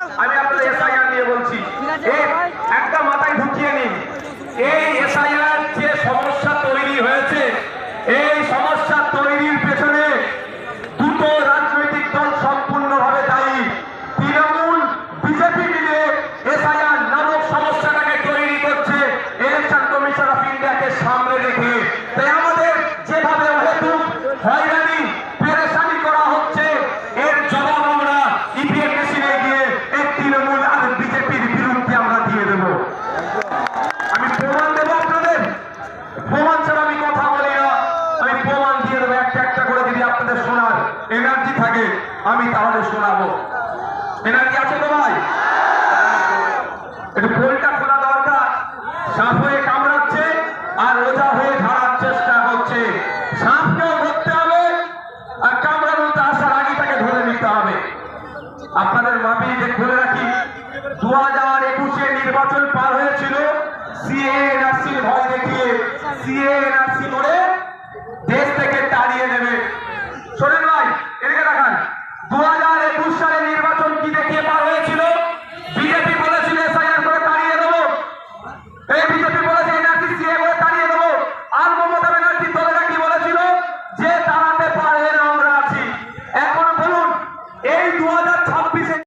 আমি আপনাদের এসআইআর নিয়ে বলছি। একটা মাথায় ঢুকিয়ে নিন। এই এসআইআর যে সমস্যা তৈরি হয়েছে এই সমস্যা তৈরির পেছনে দুটো রাজনৈতিক দল সম্পূর্ণভাবে দায়ী। তৃণমূল বিজেপি মিলে এসআইআর নামক সমস্যাটাকে তৈরি করছে। ইলেকশন কমিশন অফ ইন্ডিয়াকে সামনে রেখে। তাই আমি তাহলে শোনাবো। এনার্জি আছে তো ভাই একটু পোলটা খোলা দরকার। সাপ হয়ে কামড়াচ্ছে আর ওজা হয়ে ধরার চেষ্টা করছে। সাপকেও ধরতে হবে আর কামড়ানোতে আসার আগে তাকে ধরে নিতে হবে। আপনাদের মাপিতে খুলে রাখি দু হাজার একুশে নির্বাচন পার হয়েছিল। সিএ এনআরসির ভয় দেখিয়ে সিএ এনআরসি করে हुआ था छब्बीस